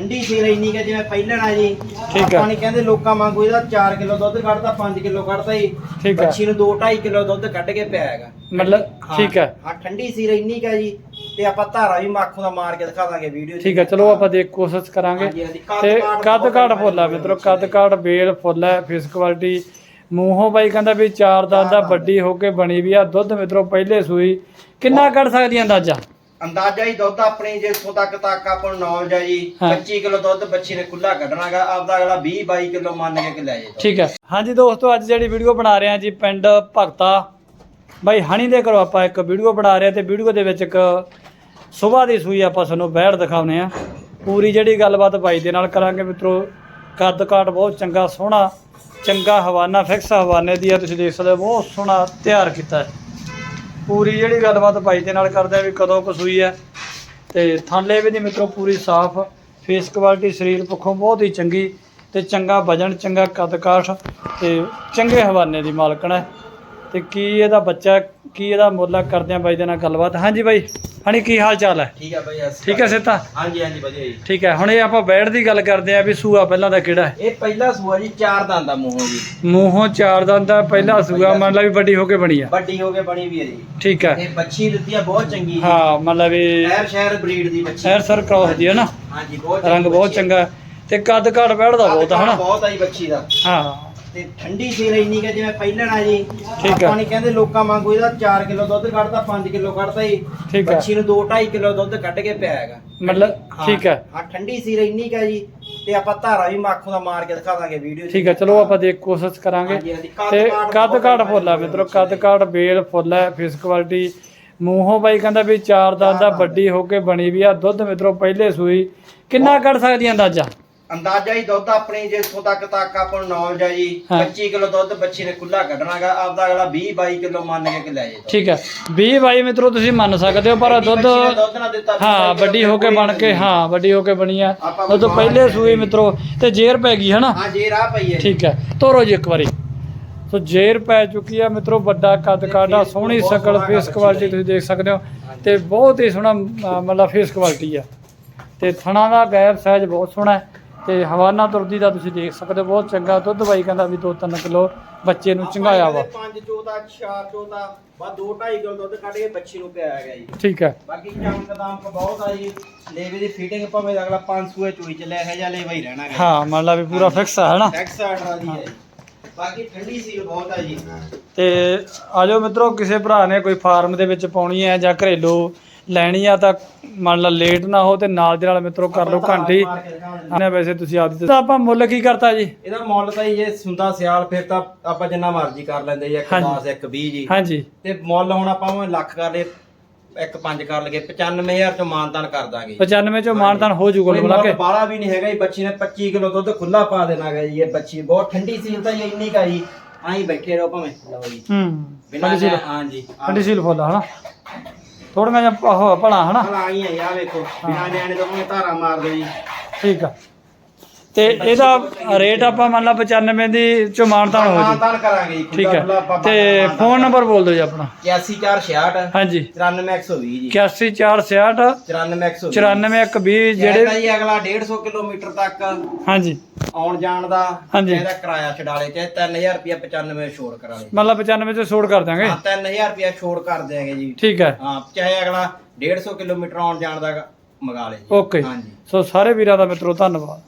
ਠੰਡੀ ਸੀਲ ਇੰਨੀ ਕਿ ਜਿਵੇਂ ਪਹਿਲਣ ਆ ਜੀ। ਠੀਕ ਆ। ਆਪਾਂ ਨਹੀਂ ਕਹਿੰਦੇ ਲੋਕਾਂ ਵਾਂਗੂ ਇਹਦਾ 4 ਕਿਲੋ ਦੁੱਧ ਕੱਢਦਾ 5 ਕਿਲੋ ਕੱਢਦਾ ਜੀ। ਠੀਕ ਆ। ਬੱਚੀ ਨੂੰ 2.5 ਕਿਲੋ ਦੁੱਧ ਕੱਢ ਕੇ ਪਿਆ ਹੈਗਾ। ਮਤਲਬ ਹਾਂ, ਠੀਕ ਹੈ ਹਾਂ ਠੰਡੀ ਸੀਲ ਇੰਨੀ ਕਾ ਜੀ ਤੇ ਆਪਾਂ ਧਾਰਾ ਵੀ ਮਾਖੋਂ ਦਾ ਮਾਰ ਕੇ ਦਿਖਾ ਦਾਂਗੇ ਵੀਡੀਓ ਠੀਕ ਹੈ ਚਲੋ ਆਪਾਂ ਦੇਖ ਕੋਸ਼ਿਸ਼ ਕਰਾਂਗੇ। ਹਾਂਜੀ, ਹਾਂਜੀ, ਕੱਦ ਤੇ ਕਾਠ ਕੱਦ ਬਹੁਤ ਕਾਠ ਹੈ ਫੁੱਲ ਆ ਮਿੱਤਰੋ ਕੱਦ ਕਾਠ ਬੇਲ ਫੁੱਲ ਹੈ ਫੇਸ ਕੁਆਲਿਟੀ ਮੂੰਹੋਂ ਬਾਈ ਕਹਿੰਦਾ ਵੀ ਚਾਰ ਦੰਦ ਦਾ ਵੱਡੀ ਹੋ ਕੇ ਬਣੀ ਵੀ ਆ ਦੁੱਧ ਮਿੱਤਰੋ ਪਹਿਲੇ ਸੂਈ। ਕਿੰਨਾ ਕੱਢ ਸਕਦੀ ਆ ਅੰਦਾਜ਼ਾ? ਅੰਦਾਜ਼ਾ ਹੀ ਦੁੱਧ ਆਪਣੀ ਜੇ ਇੱਥੋਂ ਤੱਕ ਤੱਕ ਆਪਾਂ ਨੂੰ ਨੌਲੇਜ ਹੈ ਜੀ ਹਾਂ। 25 ਕਿਲੋ ਦੁੱਧ ਬੱਚੀ ਨੇ ਖੁੱਲਾ ਕੱਢਣਾਗਾ ਆਪਦਾ ਅਗਲਾ 20 22 ਕਿਲੋ ਮੰਨ ਕੇ ਕਿ ਲੈ ਜੇ ਠੀਕ ਹੈ ਹਾਂਜੀ ਦੋਸਤੋ ਅੱਜ ਜਿਹੜੀ ਵੀਡੀਓ ਬਣਾ ਰਹੇ ਹਾਂ ਜੀ ਪਿੰਡ ਭਗਤਾ ਬਾਈ ਹਣੀ ਦੇ ਘਰੋਂ ਆਪਾਂ ਇੱਕ ਵੀਡੀਓ ਬਣਾ ਰਹੇ ਹਾਂ ਤੇ ਵੀਡੀਓ ਦੇ ਵਿੱਚ ਇੱਕ ਸਵੇਰ ਦੀ ਸੂਈ ਆਪਾਂ ਤੁਹਾਨੂੰ ਬੈਠ ਦਿਖਾਉਨੇ ਆ। ਪੂਰੀ ਜਿਹੜੀ ਗੱਲਬਾਤ ਬਾਈ ਦੇ ਨਾਲ ਕਰਾਂਗੇ ਮਿੱਤਰੋ ਕੱਦ ਕਾਠ ਬਹੁਤ ਚੰਗਾ ਸੋਹਣਾ ਚੰਗਾ ਹਵਾਨਾ ਫਿਕਸ ਹਵਾਨੇ ਦੀ ਆ ਤੁਸੀਂ ਦੇਖ ਸਕਦੇ ਹੋ ਬਹੁਤ ਸੋਹਣਾ ਤਿਆਰ ਕੀਤਾ ਹੈ। ਪੂਰੀ ਜਿਹੜੀ ਗੱਲਬਾਤ ਬਾਈ ਦੇ ਨਾਲ ਕਰਦੇ ਆ ਵੀ ਕਦੋਂ ਕਸੂਈ ਹੈ। ਤੇ ਥਾਲੇ ਵੀ ਦੀ ਮਿੱਤਰੋ, ਪੂਰੀ ਸਾਫ਼ ਫੇਸ ਕੁਆਲਿਟੀ ਸਰੀਰ ਪੱਖੋਂ ਬਹੁਤ ਹੀ ਚੰਗੀ ਤੇ ਚੰਗਾ ਵਜਨ, ਚੰਗਾ ਕੱਦ ਕਾਠ ਤੇ ਚੰਗੇ ਹਵਾਨੇ ਦੀ ਮਾਲਕਣ ਹੈ। ਤੇ ਕੀ ਇਹਦਾ ਬੱਚਾ ਕੀ ਇਹਦਾ ਮੁੱਲ ਕਰਦੇ ਆ ਬਾਈ ਦੇ ਨਾਲ ਗੱਲਬਾਤ? ਹਾਂਜੀ ਬਾਈ ਹਣੀ ਕੀ ਹਾਲ ਚਾਲ ਹੈ? ਠੀਕ ਹੈ ਭਾਈ ਅਸੀਂ ਠੀਕ ਹੈ ਸਿੱਤਾ ਹਾਂਜੀ ਹਾਂਜੀ ਵਧੀਆ ਜੀ। ਠੀਕ ਹੈ ਹੁਣ ਇਹ ਆਪਾਂ ਬੈੜ ਦੀ ਗੱਲ ਕਰਦੇ ਆ ਵੀ ਸੂਆ ਪਹਿਲਾਂ ਦਾ ਕਿਹੜਾ ਹੈ? ਇਹ ਪਹਿਲਾ ਸੂਆ ਜੀ ਚਾਰ ਦੰਦ ਦਾ ਮੂੰਹੋਂ ਜੀ। ਮੂੰਹੋਂ ਚਾਰ ਦੰਦ ਦਾ ਪਹਿਲਾ ਸੂਆ ਮੰਨ ਲਾ ਵੀ ਵੱਡੀ ਹੋ ਕੇ ਬਣੀ ਆ। ਵੱਡੀ ਹੋ ਕੇ ਬਣੀ ਵੀ ਹੈ ਜੀ। ਠੀਕ ਹੈ। ਇਹ ਬੱਚੀ ਦਿੱਤੀ ਆ ਬਹੁਤ ਚੰਗੀ ਹਾਂ ਲਾ ਵੀ ਸ਼ਹਿਰ ਸ਼ਹਿਰ ਬਰੀਡ ਦੀ ਬੱਚੀ। ਐਰ ਸਰ ਕ੍ਰਾਸ ਦੀ ਹੈ ਨਾ? ਹਾਂਜੀ ਬਹੁਤ ਰੰਗ ਬਹੁਤ। ਚੰਗਾ ਤੇ ਕੱਦ ਕਾਠ ਬੈੜਦਾ ਬਹੁਤ ਹੈ ਹਨਾ? ਬਹੁਤ ਆਈ ਬੱਚੀ ਦਾ। ਹਾਂ। ਤੇ ਠੰਡੀ ਸੀਲ ਇੰਨੀ ਕਿ ਜਿਵੇਂ ਪਹਿਲਣ ਆ ਜੀ। ਠੀਕ ਆ। ਆਪਾਂ ਨਹੀਂ ਕਹਿੰਦੇ ਲੋਕਾਂ ਵਾਂਗੂ ਇਹਦਾ 4 ਕਿਲੋ ਦੁੱਧ ਕੱਢਦਾ 5 ਕਿਲੋ ਕੱਢਦਾ ਜੀ। ਠੀਕ ਆ। ਬੱਚੀ ਨੂੰ 2.5 ਕਿਲੋ ਦੁੱਧ ਕੱਢ ਕੇ ਪਿਆ ਹੈਗਾ। ਮਤਲਬ ਹਾਂ, ਠੀਕ ਹੈ ਹਾਂ ਠੰਡੀ ਸੀਲ ਇੰਨੀ ਕਾ ਜੀ ਤੇ ਆਪਾਂ ਧਾਰਾ ਵੀ ਮਾਖੋਂ ਦਾ ਮਾਰ ਕੇ ਦਿਖਾ ਦਾਂਗੇ ਵੀਡੀਓ ਠੀਕ ਹੈ ਚਲੋ ਆਪਾਂ ਦੇਖ ਕੋਸ਼ਿਸ਼ ਕਰਾਂਗੇ। ਹਾਂਜੀ, ਹਾਂਜੀ, ਕੱਦ ਤੇ ਕਾਠ ਕੱਦ ਬਹੁਤ ਕਾਠ ਫੁੱਲ ਮਿੱਤਰੋ ਕੱਦ ਕਾਠ ਬੇਲ ਫੁੱਲ ਹੈ ਫੇਸ ਕੁਆਲਿਟੀ। ਮੂੰਹੋਂ ਬਾਈ ਕਹਿੰਦਾ ਵੀ ਚਾਰ ਦੰਦ ਦਾ ਵੱਡੀ ਹੋ ਕੇ ਬਣੀ ਵੀ ਆ ਦੁੱਧ ਮਿੱਤਰੋ ਪਹਿਲੇ ਸੂਈ। ਕਿੰਨਾ ਕੱਢ ਸਕਦੀ ਆ ਅੰਦਾਜ਼ਾ? ਅੰਦਾਜ਼ਾ ਹੀ ਦੁੱਧ ਆਪਣੀ ਜੇ ਇੱਥੋਂ ਤੱਕ ਤੱਕ ਆਪਾਂ ਨੂੰ ਨੌਲੇਜ ਹੈ ਜੀ ਹਾਂ। 25 ਕਿਲੋ ਦੁੱਧ ਬੱਚੀ ਨੇ ਖੁੱਲਾ ਕੱਢਣਾਗਾ ਆਪਦਾ ਅਗਲਾ 20 22 ਕਿਲੋ ਮੰਨ ਕੇ ਕਿ ਲੈ ਜੇ ਠੀਕ ਹੈ 20 ਬਾਈ ਮਿੱਤਰੋ ਤੁਸੀਂ ਮੰਨ ਸਕਦੇ ਹੋ ਪਰ ਦੁੱਧ ਬੱਚੀ ਨੇ ਦੁੱਧ ਨਾ ਦਿੱਤਾ ਵੀਹ ਹਾਂ ਬਾਈ ਵੱਡੀ ਹੋ ਕੇ ਬਣ ਕੇ ਨਹੀਂ। ਹਾਂ ਵੱਡੀ ਹੋ ਕੇ ਬਣੀ ਆ। ਆਪਾਂ ਉਹ ਤੋਂ ਪਹਿਲੇ ਸੂਈ ਮਿੱਤਰੋ ਤੇ ਜੇਰ ਪੈ ਗਈ ਹੈ ਨਾ ਹਾਂ ਜੇ ਰਾਹ ਪਈ ਹੈ ਜੀ। ਠੀਕ ਹੈ ਤੋਰੋ ਜੀ ਇੱਕ ਵਾਰੀ। ਸੋ ਜੇਰ ਪੈ ਚੁੱਕੀ ਆ ਮਿੱਤਰੋ ਵੱਡਾ ਕੱਦ ਕਾਠਾ ਸੋਹਣੀ ਬਹੁਤ ਸ਼ਕਲ ਸੋਹਣਾ ਫੇਸ ਕੁਆਲਿਟੀ ਤੁਸੀਂ ਦੇਖ ਸਕਦੇ ਹੋ ਤੇ ਬਹੁਤ ਹੀ ਸੋਹਣਾ ਅ, ਮਤਲਬ ਫੇਸ ਕੁਆਲਿਟੀ ਆ। ਤੇ ਥਣਾ ਦਾ ਗੈਰ ਸਾਈਜ਼ ਬਹੁਤ ਸੋਹਣਾ ਹੈ। ਤੇ ਹਵਾਨਾ ਤੁਰਦੀ ਦਾ ਤੁਸੀਂ ਦੇਖ ਸਕਦੇ ਹੋ ਬਹੁਤ ਚੰਗਾ ਦੁੱਧ ਬਾਈ ਕਹਿੰਦਾ ਵੀ 2-3 ਕਿਲੋ ਬੱਚੇ ਨੂੰ ਚੰਗਾਇਆ ਵਾ। ਆਪਾਂ ਕਹਿੰਦੇ ਪੰਜ ਚੋਦਾ ਚਾਰ ਚੋਦਾ ਬਾ 2.5 ਕਿਲੋ ਦੁੱਧ ਕੱਢ ਕੇ ਬੱਚੀ ਨੂੰ ਪਿਆ ਹੈਗਾ ਜੀ। ਠੀਕ ਹੈ। ਬਾਕੀ ਚਮਕ ਦਾਮਕ ਬਹੁਤ ਆ ਜੀ। ਲੇਵੇ ਦੀ ਫਿਟਿੰਗ ਭਾਵੇਂ ਅਗਲਾ 500 ਚੋਈ ਚ ਲੈ ਹੈ ਜਾਂ ਲੇਵਾ ਹੀ ਰਹਿਣਾ ਗਾ। ਹਾਂ ਮੰਨ ਲਾ ਵੀ ਪੂਰਾ ਫਿਕਸ ਹੈ ਨਾ? ਐਕਸ ਆਰਡਰ ਦੀ ਹੈ ਜੀ। ਬਾਕੀ ਠੰਡੀ ਸੀਲ ਬਹੁਤ ਆ ਜੀ। ਤੇ ਆਜੋ ਮਿੱਤਰੋ ਕਿਸੇ ਭਰਾ ਨੇ ਕੋਈ ਫਾਰਮ ਦੇ ਵਿੱਚ ਪਾਉਣੀ ਹੈ ਜਾਂ ਘਰੇਲੂ ਲੈਣੀ ਆ ਤਾਂ ਮੰਨ ਲਾ ਲੇਟ ਨਾ ਹੋ ਤੇ ਨਾਲ ਦੇ ਨਾਲ ਮਿੱਤਰੋ ਕਰ ਲਓ ਘੰਟੀ। ਆਨੇ ਵੈਸੇ ਤੁਸੀਂ ਆਪਦੀ ਤਾਂ ਆਪਾਂ ਮੁੱਲ ਕੀ ਕਰਤਾ ਜੀ? ਇਹਦਾ ਮੁੱਲ ਤਾਂ ਜੀ ਜੇ ਸੁੰਦਾ ਸਿਆਲ ਫਿਰ ਤਾਂ ਆਪਾਂ ਜਿੰਨਾ ਮਰਜ਼ੀ ਕਰ ਲੈਂਦੇ ਜੀ ਇੱਕ ਹਾਂਜੀ। 10 ਇੱਕ 20 ਜੀ। ਹਾਂਜੀ। ਤੇ ਮੁੱਲ ਹੁਣ ਆਪਾਂ ਭਾਵੇਂ ਲੱਖ ਕਰ ਲਏ ਇੱਕ 5 ਕਰ ਲਗੇ 95000 ਚ ਮਾਨਦਾਨ ਕਰ ਦਾਂਗੇ 95 ਚੋਂ ਮਾਨਤਾਨ ਹੋ ਜੂਗਾ ਕੋਈ ਮਿਲਾ ਕੇ। ਬਾਹਲਾ ਵੀ ਨਹੀਂ ਹੈਗਾ ਜੀ ਬੱਚੀ ਨੇ 25 ਕਿਲੋ ਦੁੱਧ ਖੁੱਲਾ ਪਾ ਦੇਣਾ ਹੈਗਾ ਜੀ ਇਹ ਬੱਚੀ ਬਹੁਤ ਠੰਡੀ ਸੀਲ ਤਾਂ ਜੀ ਇੰਨੀ ਕਾ ਜੀ। ਆਹੀਂ ਬੈਠੇ ਰਹੋ ਭਾਵੇਂ। ਲਓ ਜੀ। ਹੂੰ। ਬਿਨਾਂ ਹਾਂਜੀ। ਠੰਡੀ ਸੀਲ ਫੁੱਲ ਹਨਾ? ਥੋੜੀਆਂ ਜਿਹਾ ਉਹ ਭਲਾ ਹਨਾ? ਭਲਾ ਆਈ ਹੈ ਯਾਰ ਵੇਖੋ। ਬਿਨਾਂ ਨਿਆਣੇ ਤੋਂ ਭਾਵੇਂ ਧਾਰਾ ਮਾਰ ਦਿਓ ਜੀ ਠੀਕ ਆ। ਤੇ ਇਹਦਾ ਰੇਟ ਆਪਾਂ ਮੰਨ ਲਾ 95 ਦੀ ਚੋਂ ਮਾਨਤਾਨ ਹੋ ਜੂ। ਮਾਨਦਾਨ ਕਰਾਂਗੇ ਜੀ ਠੀਕ ਖੁੱਲਾ ਹੈ ਆਪਾਂ ਤੇ ਮਾਨਤਾਨ ਫੋਨ ਨੰਬਰ ਬੋਲ ਦਿਓ ਜੀ ਆਪਣਾ। 81466 ਹਾਂਜੀ। 94120 ਜੀ। 81466 94120 94120 ਜਿਹੜੇ ਜਿਹੜੇ ਜੀ ਅਗਲਾ 150 ਕਿਲੋਮੀਟਰ ਤੱਕ ਹਾਂਜੀ। ਆਉਣ ਜਾਣ ਦਾ ਹਾਂਜੀ। ਇਹਦਾ ਕਿਰਾਇਆ ਛਡਾਲੇ ਚਾਹੇ 3000 ਰੁਪਇਆ 95 ਛੋੜ ਕਰਾਲੇ ਮਤਲਬ 95 ਚ ਛੋੜ ਕਰ ਦਾਂਗੇ ਹਾਂ 3000 ਰੁਪਇਆ ਛੋੜ ਕਰ ਦਿਆਂਗੇ ਜੀ। ਠੀਕ ਹੈ। ਹਾਂ ਚਾਹੇ ਅਗਲਾ 150 ਕਿਲੋਮੀਟਰ ਆਉਣ ਜਾਣ ਦਾ ਮੰਗਾ ਲੇ ਜੀ। ਓਕੇ। ਹਾਂਜੀ। ਸੋ ਸਾਰੇ ਵੀਰਾਂ ਦਾ ਮਿੱਤਰੋ ਧੰਨਵਾਦ।